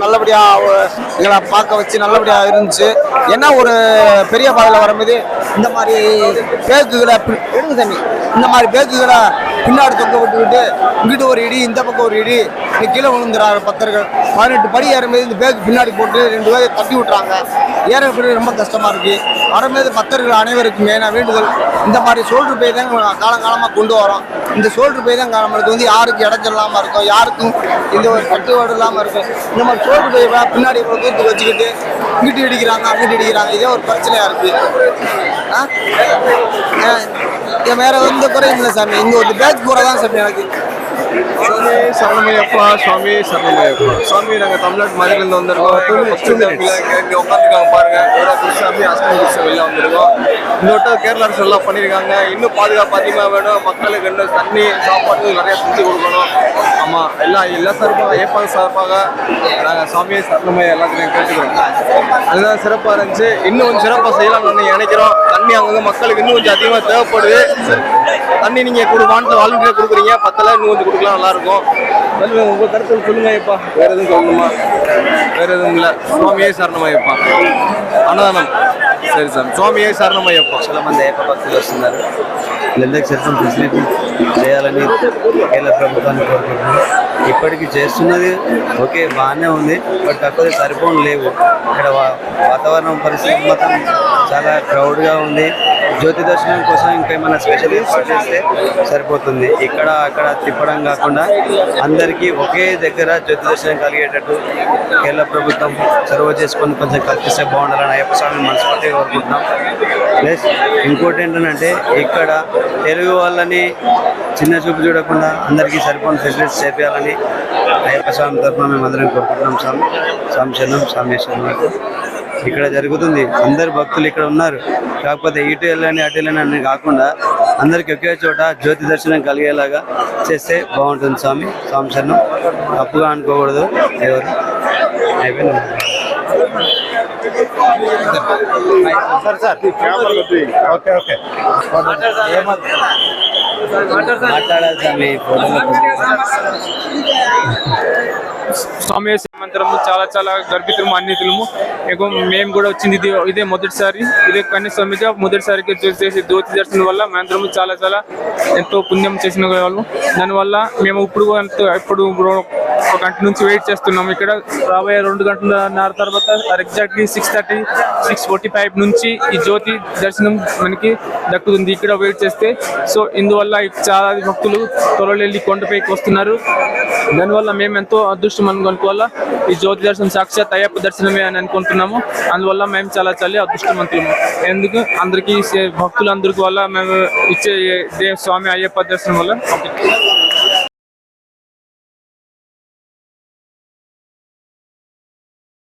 நல்லபடியா எங்களை பார்க்க வச்சு நல்லபடியா இருந்துச்சு. என்ன ஒரு பெரிய பாதையில் வரும்போது இந்த மாதிரி பேக்குகளை எடுங்க தம்பி இந்த மாதிரி பேக்குகளை பின்னாடி தொங்க விட்டுக்கிட்டு இங்கிட்டு ஒரு இடி இந்த பக்கம் ஒரு இடி கீழே விழுந்துறாரு பக்தர்கள். பதினெட்டு படி ஏறும்போது இந்த பேக்கு பின்னாடி போட்டு ரெண்டு பேரை தட்டி விட்டுறாங்க. ஏற ரொம்ப கஷ்டமாக இருக்குது வரும்போது பக்தர்கள் அனைவருக்கும் மெயினாக வேண்டுதல். இந்த மாதிரி சோல்டர் பை தான் காலங்காலமாக கொண்டு வரோம். இந்த சோல்டர் பை தான் நம்மளுக்கு வந்து யாருக்கும் இடைஞ்சல் இல்லாமல் இருக்கும் யாருக்கும் இந்த ஒரு கட்டுப்பாடு இல்லாமல் இருக்கும். இந்த மாதிரி சோல்டர் பை பின்னாடி இவ்வளோ தூரத்துக்கு வச்சுக்கிட்டு இங்கிட்டு இடிக்கிறாங்க அங்கிட்டு இடிக்கிறாங்க. இதே ஒரு பிரச்சனையாக இருக்குது ஆ? ஆ, வேற எந்த குறையும் இல்லை சாமி. இங்கே ஒரு பேக் போகிறதான் சாமி எனக்கு. சுவாமி சரணமையப்பா சுவாமி சரணமையப்பா சுவாமி நாங்க தமிழ்நாட்டு மதுரையில வந்திருக்கோம். இங்க உட்காந்துருக்காங்க பாருங்க. எவ்வளவு குருசாமி அஷ்டமி வந்திருக்கோம். இந்த வட்டம் கேரளா அரசு எல்லாம் பண்ணியிருக்காங்க. இன்னும் பாதுகாப்பு அதிகமாக வேணும். மக்களுக்கு இன்னும் தண்ணி சாப்பாடு நிறைய செஞ்சு கொடுக்கணும். ஆமா எல்லாம் எல்லா சார்பாக ஏற்பாடு சார்பாக நாங்க சாமியை சரணமையை எல்லாத்துலையும் கேட்டுக்கிறோம். அதுதான் சிறப்பாக இருந்துச்சு. இன்னும் கொஞ்சம் சிறப்பாக செய்யலாம்னு நினைக்கிறோம். தண்ணி அங்கங்க மக்களுக்கு இன்னும் கொஞ்சம் அதிகமாக தேவைப்படுது தண்ணி நீங்க கொடு வானத்தில் வாலண்டியர் கொடுக்குறீங்க பத்தல இன்னும் கொஞ்சம் கொடுக்கலாம் நல்லா இருக்கும் சொல்லுங்க உங்க கருத்து சொல்லுங்க ஐப்பா வேற எதுவும் சொல்லணுமா வேற எதுவும் இல்ல சுவாமியே சரணமாயப்பா அன்னதானம் సరే సార్ స్వామి ఏ శరణమయ్యప్ప చాలా మంది అయ్యప్ప భక్తులు వస్తున్నారు వీళ్ళందరికీ సరిపడిన ఫెసిలిటీ చేయాలని కేరళ ప్రభుత్వాన్ని కోరుకుంటున్నాను ఇప్పటికీ చేస్తున్నది ఓకే బాగానే ఉంది బట్ తక్కువ సరిపోను లేవు. ఇక్కడ వా- వాతావరణం పరిస్థితి మాత్రం చాలా క్రౌడ్గా ఉంది. జ్యోతి దర్శనం కోసం ఇంకా ఏమైనా స్పెషల్ చేస్తే సరిపోతుంది. ఇక్కడ అక్కడ తిప్పడం కాకుండా అందరికీ ఒకే దగ్గర జ్యోతి దర్శనం కలిగేటట్టు కేరళ ప్రభుత్వం చొరవ చేసుకొని కొంచెం కల్పిస్తే బాగుండాలని అయ్యప్ప స్వామిని మనస్ఫూర్తిగా కోరుకుంటున్నాం. ప్లస్ ఇంకోటి ఏంటంటే ఇక్కడ తెలుగు వాళ్ళని చిన్న చూపు చూడకుండా అందరికీ సరిపోయిన ఫెసిలిటీస్ చేపించాలని అయ్యప్ప స్వామి తరఫున మేము కోరుకుంటున్నాం. స్వామి స్వామి శరణం స్వామి శరణం. ఇక్కడ జరుగుతుంది. అందరు భక్తులు ఇక్కడ ఉన్నారు. కాకపోతే ఇటు వెళ్ళని అటు వెళ్ళని అని కాకుండా అందరికి ఒకే చోట జ్యోతి దర్శనం కలిగేలాగా చేస్తే బాగుంటుంది స్వామి. స్వామి శరణం. తప్పుగా అనుకోకూడదు. ఎవరు? అయిపోయింది. మాట్లాడాలి స్వామి స్వామి మంత్రము చాలా చాలా గర్భితులము అన్నితులము. ఎక్కువ మేము కూడా వచ్చింది ఇది ఇదే మొదటిసారి. ఇదే కనీసం మొదటిసారిగా మొదటిసారికి చేసే జ్యోతి దర్శనం వల్ల మంత్రము చాలా చాలా ఎంతో పుణ్యం చేసిన వాళ్ళు దానివల్ల మేము ఇప్పుడు ఎంతో ఇప్పుడు ఒక గంట నుంచి వెయిట్ చేస్తున్నాం. ఇక్కడ రాబోయే రెండు గంటల తర్వాత exactly six thirty six forty five నుంచి ఈ జ్యోతి దర్శనం మనకి దక్కుతుంది. ఇక్కడ వెయిట్ చేస్తే. సో ఇందువల్ల చాలా భక్తులు త్వరలో కొండపైకి వస్తున్నారు. దానివల్ల మేము ఎంతో అదృష్టం అనుకోవాలా? ఈ జ్యోతి దర్శనం సాక్షాత్ అయ్యప్ప దర్శనమే అని అనుకుంటున్నాము. అందువల్ల మేము చాలా చాలా అదృష్టవంతులము ఎందుకు? అందరికీ భక్తులందరికీ వల్ల మేము ఇచ్చే దేవ స్వామి అయ్యప్ప దర్శనం వల్ల.